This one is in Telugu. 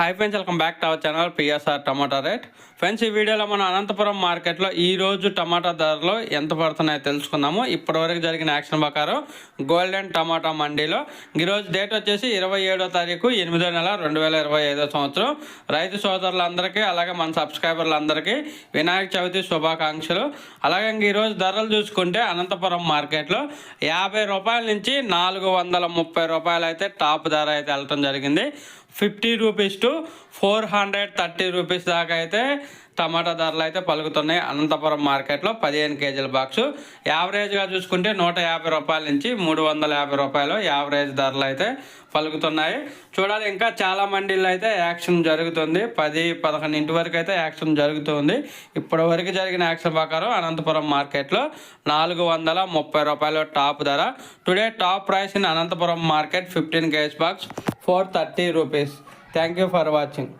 Hi friends welcome back to our channel PSR tomato rate friends ఈ వీడియోలో మనం అనంతపురం మార్కెట్లో ఈ రోజు టమాటా ధరలు ఎంత పడుతున్నాయో తెలుసుకుందాము. ఇప్పటివరకు జరిగిన యాక్షన్ ప్రకారం గోల్డెన్ టమాటా మండీలో ఈరోజు డేట్ వచ్చేసి ఇరవై ఏడో తారీఖు ఎనిమిదో నెల రెండు వేల ఇరవై ఐదో సంవత్సరం. రైతు సోదరులందరికీ అలాగే మన సబ్స్క్రైబర్లందరికీ వినాయక చవితి శుభాకాంక్షలు. అలాగే ఇంక ఈరోజు ధరలు చూసుకుంటే అనంతపురం మార్కెట్లో యాభై రూపాయల నుంచి నాలుగు వందల ముప్పై రూపాయలు అయితే టాప్ ధర అయితే వెళ్ళటం జరిగింది. Fifty rupees to four hundred thirty rupees దాకా అయితే టమాటా ధరలు అయితే పలుకుతున్నాయి. అనంతపురం మార్కెట్లో పదిహేను కేజీల బాక్స్. యావరేజ్గా చూసుకుంటే నూట యాభై రూపాయల నుంచి మూడు వందల యాభై రూపాయలు యావరేజ్ ధరలు అయితే పలుకుతున్నాయి. చూడాలి ఇంకా చాలా మండీల్లో అయితే యాక్షన్ జరుగుతుంది. పది పదకొండింటి వరకు అయితే యాక్షన్ జరుగుతుంది. ఇప్పటి వరకు జరిగిన యాక్షన్ ప్రకారం అనంతపురం మార్కెట్లో నాలుగు వందల ముప్పై రూపాయలు టాప్ ధర. Today top price in Anantapuram market fifteen kg box. Four thirty rupees. Thank you for watching.